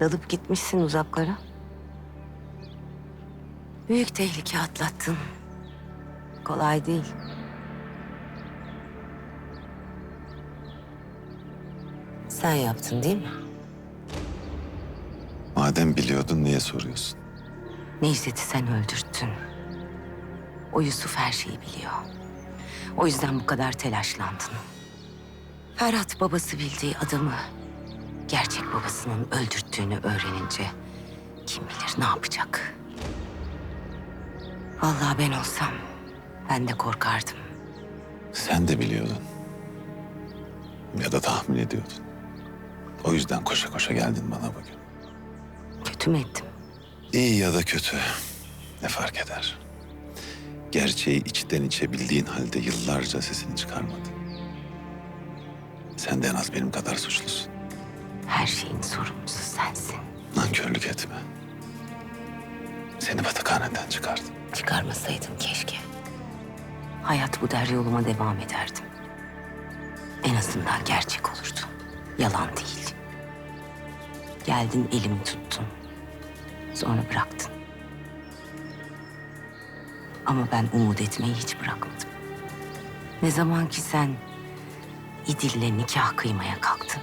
Dalıp gitmişsin uzaklara. Büyük tehlike atlattın. Kolay değil. Sen yaptın değil mi? Madem biliyordun niye soruyorsun? Necdet'i sen öldürttün. O Yusuf her şeyi biliyor. O yüzden bu kadar telaşlandın. Ferhat babası bildiği adamı gerçek babasının öldürttüğünü öğrenince kim bilir ne yapacak. Vallahi ben olsam ben de korkardım. Sen de biliyordun. Ya da tahmin ediyordun. O yüzden koşa koşa geldin bana bugün. Kötü mü ettim? İyi ya da kötü. Ne fark eder? Gerçeği içten içe bildiğin halde yıllarca sesini çıkarmadın. Sen de en az benim kadar suçlusun. Her şeyin sorumlusu sensin. Nankörlük etme. Seni batıkhaneden çıkardım. Çıkarmasaydım keşke. Hayat bu der yoluma devam ederdim. En azından gerçek olurdu. Yalan değil. Geldin elimi tuttun. Sonra bıraktın. Ama ben umut etmeyi hiç bırakmadım. Ne zaman ki sen İdil'le nikah kıymaya kalktın.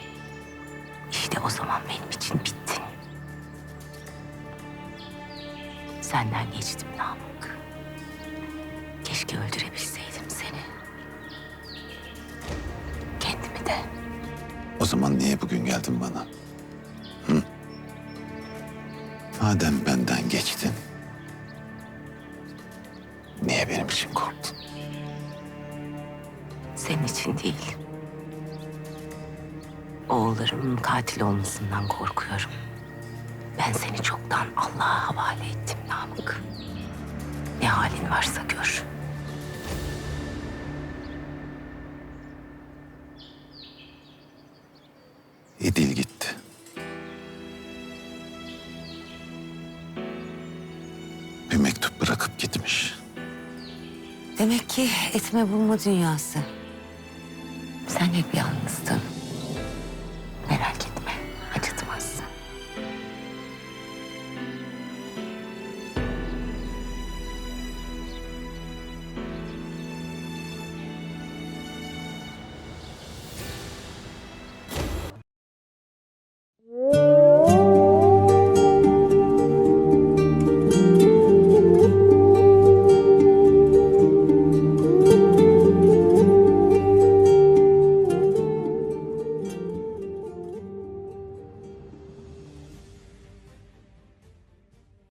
O zaman benim için bittin. Senden geçtim Namık. Keşke öldürebilseydim seni. Kendimi de. O zaman niye bugün geldin bana? Hı? Madem benden geçtin, niye benim için korktun? Senin için değil. Oğullarımın katil olmasından korkuyorum. Ben seni çoktan Allah'a havale ettim Namık. Ne halin varsa gör. İdil gitti. Bir mektup bırakıp gitmiş. Demek ki etme bulma dünyası. Sen hep yalnızdın.